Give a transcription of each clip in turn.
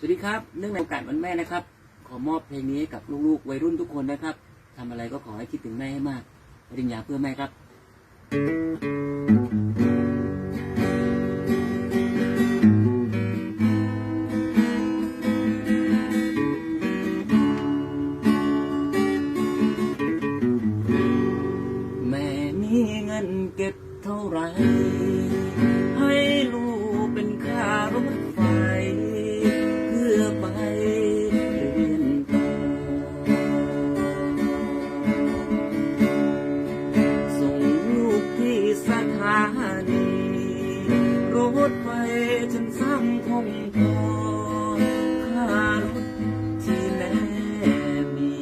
สวัสดีครับ เนื่องในโอกาสวันแม่นะครับ ขอมอบเพลงนี้ให้กับลูกๆ วัยรุ่นทุกคนนะครับทำอะไรก็ขอให้คิดถึงแม่ให้มากปริญญาเพื่อแม่ครับ แม่มีเงินเก็บเท่าไหร ถไฟจนสร้างคงพอค่ารถที่แม่มี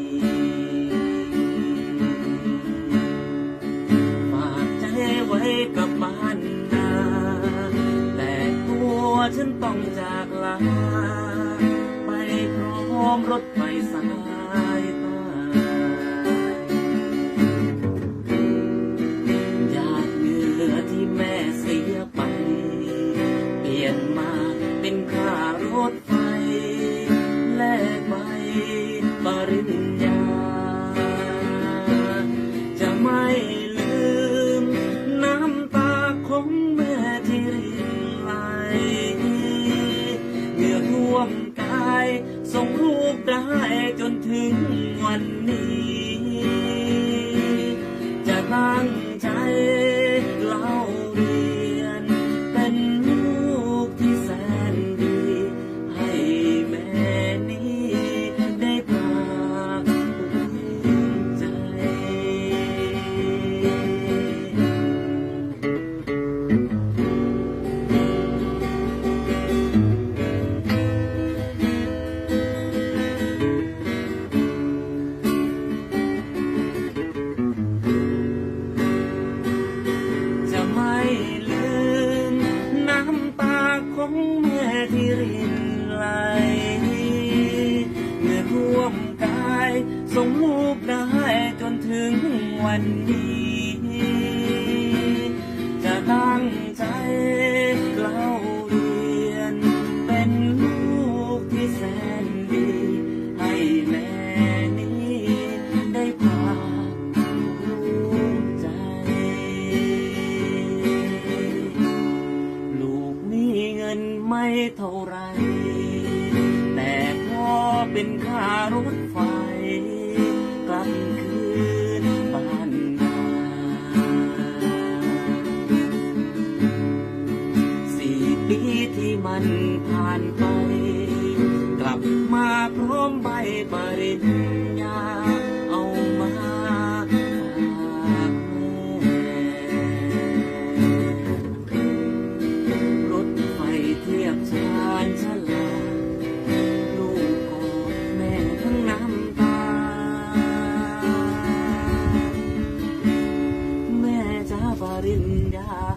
ฝากใจไว้กับบ้านนาแต่ตัวฉันต้องจากลา ไปพร้อมรถไฟสายใต้อย ริญญา จะไม่ลืมน้ำตาของแม่ที่รินไหลเหงื่อท่วมกายส่งลูกได้จนถึงวันนี้ จะตั้งใจ ของแม่ที่รินไหลเมื่อร่วมกายส่งลูกได้จนถึงวันนี้ จะตั้ง เท่าไร แต่พอเป็นคารถไฟ กลับคืนบ้านนาสี่ปีที่มันผ่านไป กลับมาพร้อมใบปริญญา linda.